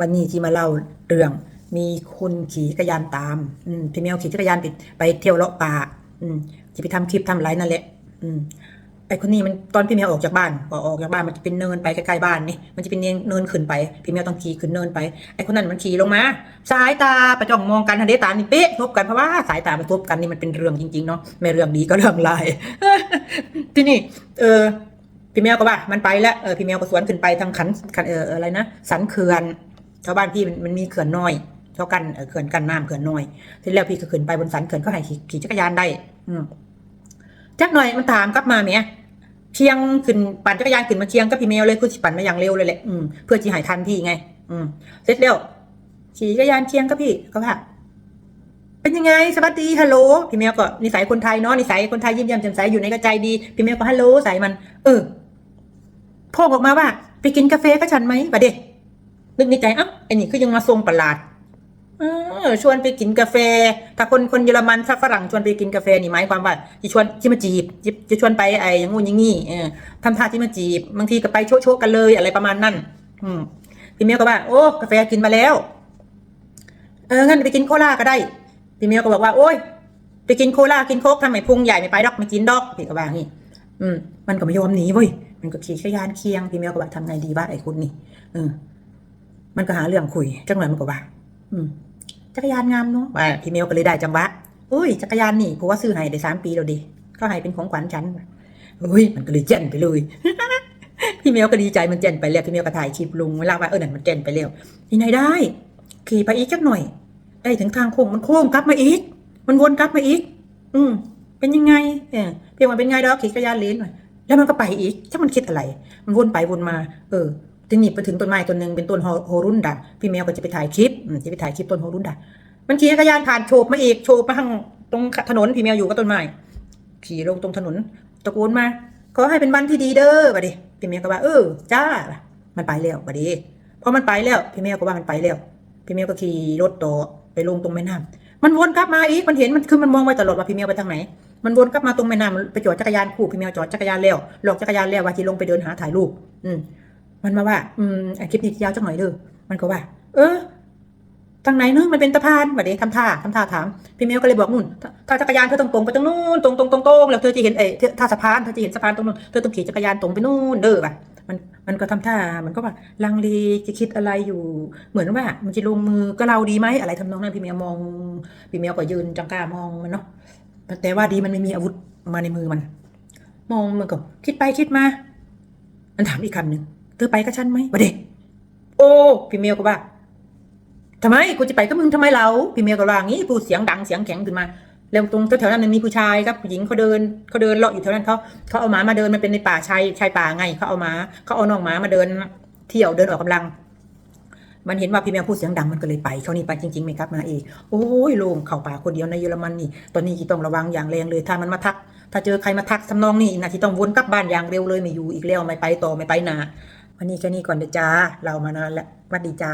วันนี้ที่มาเล่าเรื่อง มีคนขี่จักรยานตามอืมพี่แมวขี่จักรยานไปไปเที่ยวเลาะป่า อืมจะไปทำคลิปทำไรนั่นแหละ อืมไอ้คนนี้มันตอนพี่แมวออกจากบ้านพอออกจากบ้านมันจะเป็นเนินไปใกล้ๆบ้านนี่มันจะเป็นเนินขึ้นไปพี่แมวต้องขี่ขึ้นเนินไปไอ้คนนั้นมันขี่ลงมา สายตาประจ้องมองกันทันเดตานี่เป๊ะทบกันเพราะว่าสายตามันทบกันนี่มันเป็นเรื่องจริงๆเนาะไม่เรื่องดีก็เรื่องลายที่นี่ เออพี่แมวก็ว่ามันไปแล้วเออพี่แมวก็สวนขึ้นไปทางขันขันเอออะไรนะสันเขื่อน ชาวบ้านพี่มันมันมีเขื่อนน้อยเท่ากันเขื่อนกันน้ำเขื่อนน้อยทีแล้วพี่ก็ขึ้นไปบนสันเขื่อนก็ให้ขี่จักรยานได้ อืจักหน่อยมันถามกลับมาเมียเชียงขึ้นปั่นจักรยานขึ้นมาเชียงกับพี่แมวเลยคือสิปั่นมาอย่างเร็วเลยแหละอืมเพื่อจีหายทันพี่ไง อืมเสร็จแล้วขี่จักรยานเชียงกับพี่ก็ว่าเป็นยังไงสวัสดีฮัลโหลพี่แมวก็นิสัยคนไทยเนาะนิสัยคนไทยยิ้มแย้มแจ่มใสอยู่ในกระใจดีพี่แมวก็ฮัลโหลใส่มัน เออพ่อออกมาว่า ไปกินกาแฟกับฉันไหมบะเด็ นึกในใจอ้าไอ้นี่คือยังมาทรงประหลาดชวนไปกินกาแฟ ถ้าคนคนเยอรมันถ้าฝรั่งชวนไปกินกาแฟนี่หมายความว่าจะชวนที่มาจีบจะจะชวนไปไอ้ยังงูยังงี้เออทำท่าที่มาจีบ บางทีก็ไปโชว์โชว์กันเลยอะไรประมาณนั้น อืมพี่แมวก็ว่า โอ้กาแฟกินมาแล้ว เอองั้นไปกินโคลาก็ได้พี่เมียวก็บอกว่า โอ๊ยไปกินโคลากินโคกทำไมพุงใหญ่ไม่ไปดอกไม่กินดอกพี่ก็ว่างี้ อืม มันก็ไม่ยอมหนีเว้ยมันก็ขี่จักรยานเคียงพี่เมียวก็ว่าทำไงดีวะไอ้คุณนี่เออ มันก็หาเรื่องคุย จังหวะมันก็ว่า อืม จักรยานงามเนาะว่าพี่เมียวก็เลยได้จังหวะอุ้ยจักรยานนี่เพราะว่าซื้อให้ได้สามปีแล้วดิก็ให้เป็นของขวัญฉันอุ้ยมันก็เลยเจนไปเลยพี่เมียวก็ดีใจมันเจนไปแล้วพี่เมียวก็ถ่ายคลิปลงเวลาว่าเออนั่นมันเจนไปแล้วที่ไหนได้ ขี่ไปอีกจักหน่อย ได้ถึงทางโค้งมันโค้งกลับมาอีก มันวนกลับมาอีก อืม เป็นยังไงเออเพียงว่าเป็นไงดอกขี่จักรยานเลนหน่อยแล้วมันก็ไปอีกถ้ามันคิดอะไร มันวนไปวนมา เออ ทีนี้ไปถึงต้นไม้ต้นหนึ่งเป็นต้นโฮรุนดาพี่แมวก็จะไปถ่ายคลิปจะไปถ่ายคลิปต้นโฮรุนดามันขี่จักรยานผ่านโฉบมาอีกโฉบมาทางตรงถนนพี่แมวอยู่กับต้นไม้ขี่ลงตรงถนนตะโกนมาขอให้เป็นวันที่ดีเด้อบัดดิพี่แมวก็ว่าเออจ้า มันไปแล้วบัดดิพอมันไปแล้วพี่แมวก็ว่ามันไปแล้วพี่เมียวก็ขี่รถต่อไปลงตรงแม่น้ำมันวนกลับมาอีกมันเห็นมันคือมันมองไว้ตลอดว่าพี่เมียวไปทางไหนมันวนกลับมาตรงแม่น้ำไปจอดจักรยานคู่พี่เมียวจอดจักรยานแล้วหลอกจักรยานแล้วว่าที่ลงไปเดินหาถ่ายรูปอืม มันมาว่าอืมอคลิปนี้ยาวจังหน่อยเด้อมันก็ว่า เออทางไหนเนอะมันเป็นตะพานบัดเดทำท่าทำท่าถามพี่เมียวก็เลยบอกนู่นถ้าจักรยานเธอต้องตรงไปตรงนู้นตรงตรงตรงตรงแล้วเธอจะเห็นเอ้ยท่าสะพานเธอจะเห็นสะพานตรงนู้นเธอต้องขี่จักรยานตรงไปนู่นเด้อว่ะมันมันก็ทำท่ามันก็ว่าลังเลจะคิดอะไรอยู่ เหมือนว่า มันจะลงมือก็เราดีไหมอะไรทำนองนั้นพี่เมียวมองพี่เมียวก็ยืนจังก้ามองมันเนาะแต่ว่าดีมันไม่มีอาวุธมาในมือมัน มองมันก็คิดไปคิดมา มันถามอีกคำหนึ่ง เธอไปกับฉันไหมวะเด็กโอ้พี่เมียวก็ว่าทำไมกูจะไปกับมึงทำไมเราพี่เมียวก็ว่างี้พูดเสียงดังเสียงแข็งขึ้นมาแล้วตรงแถวๆนั้นมันมีผู้ชายครับผู้หญิงเขาเดินเขาเดินเลาะอยู่แถวนั้นเขาเขาเอาหมามาเดินมันเป็นในป่าชายชายป่าไงเขาเอาหมาเขาเอาน้องหมามาเดินเที่ยวเดินออกกำลัง มันเห็นว่าพี่แมวพูดเสียงดังมันก็เลยไปเขานี่ไปจริงๆไหมครับมาเองโอ้ยโล่งเข้าป่าคนเดียวในเยอรมันนี่ตอนนี้ที่ต้องระวังอย่างแรงเลยถ้ามันมาทัก ถ้าเจอใครมาทักทำนองนี้นะที่ต้องวนกลับบ้านอย่างเร็วเลยไม่อยู่อีกแล้วไม่ไปต่อไม่ไปนา วันนี้แค่นี้ก่อนเด้อจ้า เรามานอนแล้ววัดดีจ้า